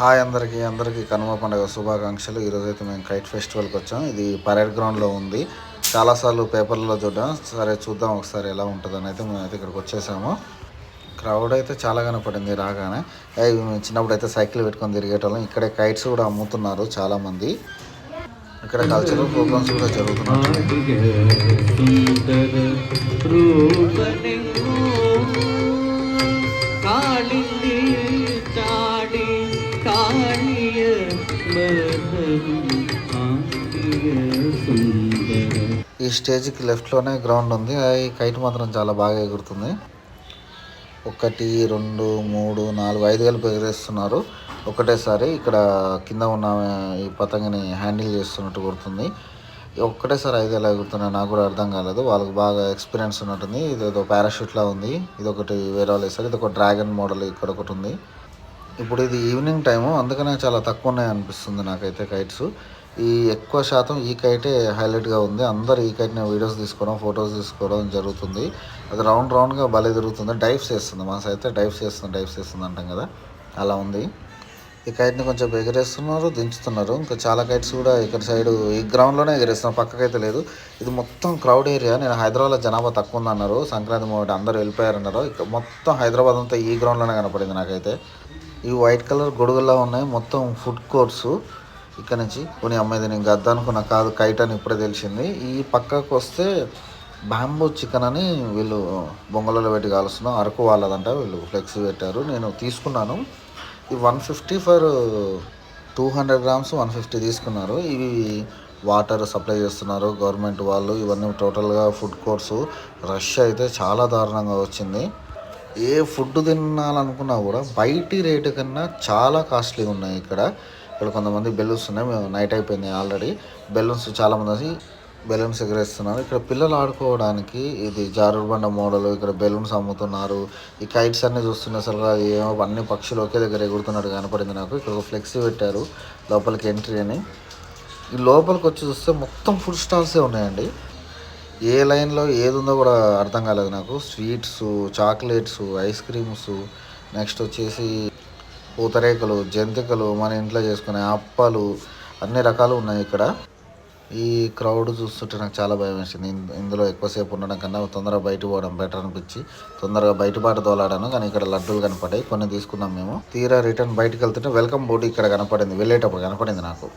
Hi అందరికీ అందరికీ కనుమ పండుగ శుభాకాంక్షలు. ఈరోజు అయితే మేము కైట్ ఫెస్టివల్కి వచ్చాం. ఇది పరేడ్ గ్రౌండ్లో ఉంది. చాలాసార్లు పేపర్లలో చూడడం. సరే చూద్దాం ఒకసారి ఎలా ఉంటుందని అయితే మేము ఇక్కడికి వచ్చేసాము. క్రౌడ్ అయితే చాలా కనపడింది రాగానే. మేము చిన్నప్పుడు అయితే సైకిల్ పెట్టుకొని తిరిగేటోళ్ళం. ఇక్కడే కైట్స్ కూడా అమ్ముతున్నారు చాలామంది. ఇక్కడ కల్చరల్ ప్రోగ్రామ్స్ కూడా జరుగుతున్నాయి. కాళియ ఈ స్టేజ్కి లెఫ్ట్లోనే గ్రౌండ్ ఉంది. అది ఈ కైట్ మాత్రం చాలా బాగా ఎగురుతుంది. ఒకటి రెండు మూడు నాలుగు ఐదు కలిపి ఎగరేస్తున్నారు ఒకటేసారి ఇక్కడ కింద ఉన్న ఈ పతంగిని హ్యాండిల్ చేస్తున్నట్టు గుర్తుంది. ఒక్కటేసారి ఐదు ఎలా ఎగురుతున్నాయి. నాకు కూడా అర్థం కాలేదు. వాళ్ళకి బాగా ఎక్స్పీరియన్స్ ఉన్నట్టుంది. ఇది పారాషూట్లా ఉంది. ఇది ఒకటి వేరే వాళ్ళు వేస్తారు ఇది ఒక డ్రాగన్ మోడల్ ఇక్కడ ఒకటి ఉంది. ఇప్పుడు ఇది ఈవినింగ్ టైము అందుకనే చాలా తక్కువ ఉన్నాయి అనిపిస్తుంది నాకైతే కైట్స్ ఈ ఎక్కువ శాతం ఈ కైటే హైలైట్గా ఉంది. అందరు ఈ కైట్ని వీడియోస్ తీసుకోవడం ఫొటోస్ తీసుకోవడం జరుగుతుంది. అది రౌండ్ రౌండ్గా భలే తిరుగుతుంది. డైవ్స్ చేస్తుంది. మనసు అయితే డైవ్స్ చేస్తుంది డైవ్స్ చేస్తుంది అంటాం కదా. అలా ఉంది. ఈ కైట్ని కొంచెం ఎగరేస్తున్నారు దించుతున్నారు. ఇంకా చాలా కైట్స్ కూడా ఇక్కడ సైడ్ ఈ గ్రౌండ్లోనే ఎగరేస్తున్నారు పక్కకైతే లేదు. ఇది మొత్తం క్రౌడ్ ఏరియా నేను హైదరాబాద్లో జనాభా తక్కువ ఉంది అన్నారు సంక్రాంతి మూమెంట్ అందరూ వెళ్ళిపోయారన్నారు. ఇక్కడ మొత్తం హైదరాబాద్ అంతా ఈ గ్రౌండ్లోనే కనపడింది నాకైతే. ఈ వైట్ కలర్ గొడుగులా ఉన్నాయి. మొత్తం ఫుడ్ కోర్సు ఇక్కడ నుంచి కొన్ని అమ్మాయి నేను గద్ద అనుకున్నా కాదు కైట్ అని ఇప్పుడే తెలిసింది. ఈ పక్కకు వస్తే బ్యాంబూ చికెన్ అని వీళ్ళు బొంగలలో పెట్టి కాలుస్తున్నాం అరకు వాళ్ళదంట వీళ్ళు ఫ్లెక్స్ పెట్టారు. నేను తీసుకున్నాను. ఈ one fifty for two hundred grams one fifty తీసుకున్నారు. ఇవి వాటర్ సప్లై చేస్తున్నారు గవర్నమెంట్ వాళ్ళు. ఇవన్నీ టోటల్గా ఫుడ్ కోర్సు రష్ అయితే చాలా దారుణంగా వచ్చింది. ఏ ఫుడ్ తినాలనుకున్నా కూడా బయటి రేటు కన్నా చాలా కాస్ట్లీ ఉన్నాయి ఇక్కడ. ఇక్కడ కొంతమంది బెలూన్స్ ఉన్నాయి. మేము నైట్ అయిపోయింది ఆల్రెడీ. బెలూన్స్ చాలామంది వచ్చి బెలూన్స్ ఎగరేస్తున్నారు. ఇక్కడ పిల్లలు ఆడుకోవడానికి ఇది జారుడుబండ మోడల్ ఇక్కడ బెలూన్స్ అమ్ముతున్నారు. ఈ కైట్స్ అన్ని చూస్తున్నాయి అసలు ఏమో అన్ని పక్షులు ఒకే దగ్గర ఎగురుతున్నట్టు కనపడింది నాకు. ఇక్కడ ఒక ఫ్లెక్సీ పెట్టారు లోపలికి ఎంట్రీ అని. ఈ లోపలికి వచ్చి చూస్తే మొత్తం ఫుడ్ స్టాల్సే ఉన్నాయండి. ఏ లైన్లో ఏది ఉందో కూడా అర్థం కాలేదు నాకు. Sweets chocolates ice creams next వచ్చేసి పూతరేకలు జంతికలు మన ఇంట్లో చేసుకునే అప్పాలు అన్ని రకాలు ఉన్నాయి ఇక్కడ. ఈ క్రౌడ్ చూస్తుంటే నాకు చాలా భయం వేసింది. ఇందులో ఎక్కువసేపు ఉండడం కన్నా తొందరగా బయట పోవడం బెటర్ అనిపించి తొందరగా బయట బాట తోలాడాను. కానీ ఇక్కడ లడ్డూలు కనపడాయి కొన్ని తీసుకున్నాం మేము. తీరా రిటర్న్ బయటకు వెళ్తుంటే వెల్కమ్ బోర్డు ఇక్కడ కనపడింది వెళ్ళేటప్పుడు కనపడింది నాకు.